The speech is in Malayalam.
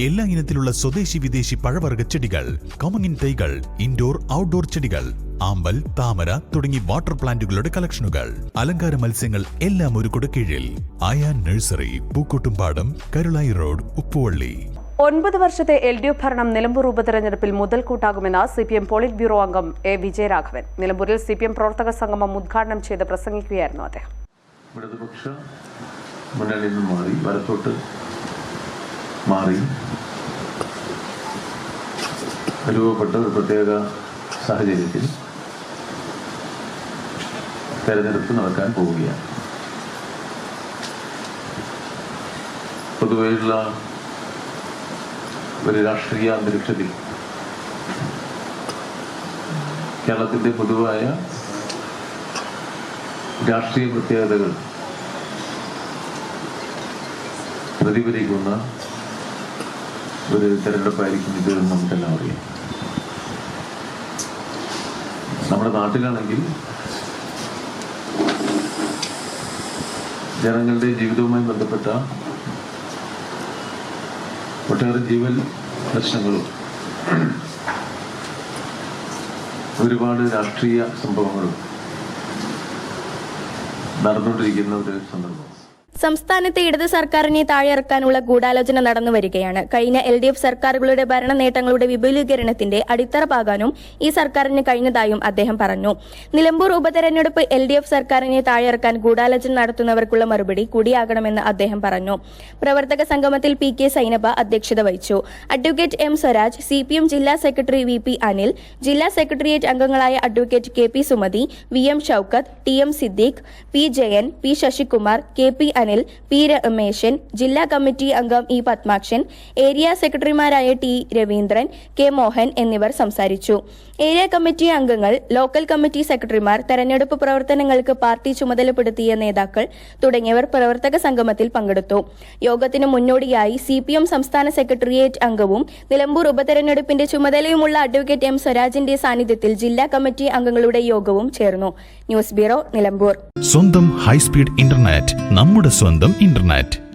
എല്ലാ ഇനത്തിലുള്ള സ്വദേശി വിദേശി പഴവർഗ ചെടികൾ കമങ്ങിൻ തൈകൾ ഇൻഡോർ ഔട്ട്ഡോർ ചെടികൾ ആമ്പൽ താമര തുടങ്ങി വാട്ടർ പ്ലാന്റുകളുടെ കളക്ഷനുകൾ അലങ്കാര മത്സ്യങ്ങൾ എല്ലാം ഒരു കീഴിൽ ആയാൻ നഴ്സറി പൂക്കോട്ടുംപാടം കരുളായി റോഡ് ഉപ്പുവള്ളി. ഒൻപത് വർഷത്തെ എൽ ഡി എഫ് ഭരണം നിലമ്പൂർ ഉപതെരഞ്ഞെടുപ്പിൽ മുതൽക്കൂട്ടാകുമെന്ന് C P M polit bureau അംഗം എ വിജയരാഘവൻ. നിലമ്പൂരിൽ സി പി എം പ്രവർത്തക സംഗമം ഉദ്ഘാടനം ചെയ്ത് പ്രസംഗിക്കുകയായിരുന്നു അദ്ദേഹം. ഇടതുപക്ഷ മുന്നണിയിൽ നിന്ന് മാറി വലത്തോട്ട് മാറി. രൂപപ്പെട്ട ഒരു പ്രത്യേക സാഹചര്യത്തിൽ തെരഞ്ഞെടുപ്പ് നടക്കാൻ പോവുകയാണ്. പൊതുവെയുള്ള ഒരു രാഷ്ട്രീയ അന്തരീക്ഷത്തിൽ കേരളത്തിന്റെ പൊതുവായ രാഷ്ട്രീയ പ്രത്യേകതകൾ പ്രതിഫലിക്കുന്ന ഒരു തെരഞ്ഞെടുപ്പായിരിക്കും ഇത് എന്ന് നമുക്കെല്ലാം അറിയാം. നമ്മുടെ നാട്ടിലാണെങ്കിൽ ജനങ്ങളുടെ ജീവിതവുമായി ബന്ധപ്പെട്ട ഒട്ടേറെ ജീവൻ പ്രശ്നങ്ങളും ഒരുപാട് രാഷ്ട്രീയ സംഭവങ്ങളും നടന്നുകൊണ്ടിരിക്കുന്ന ഒരു സന്ദർഭം സംസ്ഥാനത്തെ ഇടത് സർക്കാരിനെ താഴെയിറക്കാനുള്ള ഗൂഢാലോചന നടന്നു വരികയാണ്. കഴിഞ്ഞ എൽ ഡി എഫ് സർക്കാരുകളുടെ ഭരണ നേട്ടങ്ങളുടെ വിപുലീകരണത്തിന്റെ അടിത്തറ പാകാനും ഈ സർക്കാരിന് കഴിഞ്ഞതായും അദ്ദേഹം പറഞ്ഞു. നിലമ്പൂർ ഉപതെരഞ്ഞെടുപ്പ് എൽ ഡി എഫ് സർക്കാരിനെ താഴെയിറക്കാൻ ഗൂഢാലോചന നടത്തുന്നവർക്കുള്ള മറുപടി കൂടിയാകണമെന്ന് അദ്ദേഹം പറഞ്ഞു. പ്രവർത്തക സംഗമത്തിൽ പി കെ സൈനബ അധ്യക്ഷത വഹിച്ചു. Advocate M Swaraj C P M ജില്ലാ സെക്രട്ടറി വി പി അനിൽ ജില്ലാ സെക്രട്ടേറിയറ്റ് അംഗങ്ങളായ advocate K P Sumathi V M Shoukath T M Siddique P Jayan P Sasikumar K P Anil P Rameshan ജില്ലാ കമ്മിറ്റി അംഗം ഇ പത്മാക്ഷൻ ഏരിയ സെക്രട്ടറിമാരായ ടി രവീന്ദ്രൻ കെ മോഹൻ എന്നിവർ സംസാരിച്ചു. ഏരിയ കമ്മിറ്റി അംഗങ്ങൾ ലോക്കൽ കമ്മിറ്റി സെക്രട്ടറിമാർ തെരഞ്ഞെടുപ്പ് പ്രവർത്തനങ്ങൾക്ക് പാർട്ടി ചുമതലപ്പെടുത്തിയ നേതാക്കൾ തുടങ്ങിയവർ പ്രവർത്തക സംഗമത്തിൽ പങ്കെടുത്തു. യോഗത്തിന് മുന്നോടിയായി സി പി എം സംസ്ഥാന സെക്രട്ടേറിയറ്റ് അംഗവും നിലമ്പൂർ ഉപതെരഞ്ഞെടുപ്പിന്റെ ചുമതലയുമുള്ള അഡ്വക്കേറ്റ് എം സ്വരാജിന്റെ സാന്നിധ്യത്തിൽ ജില്ലാ കമ്മിറ്റി അംഗങ്ങളുടെ യോഗവും ചേർന്നു. News bureau Nilambur. സ്വന്തം ഹൈസ്പീഡ് ഇന്റർനെറ്റ് നമ്മുടെ സ്വന്തം ഇന്റർനെറ്റ്.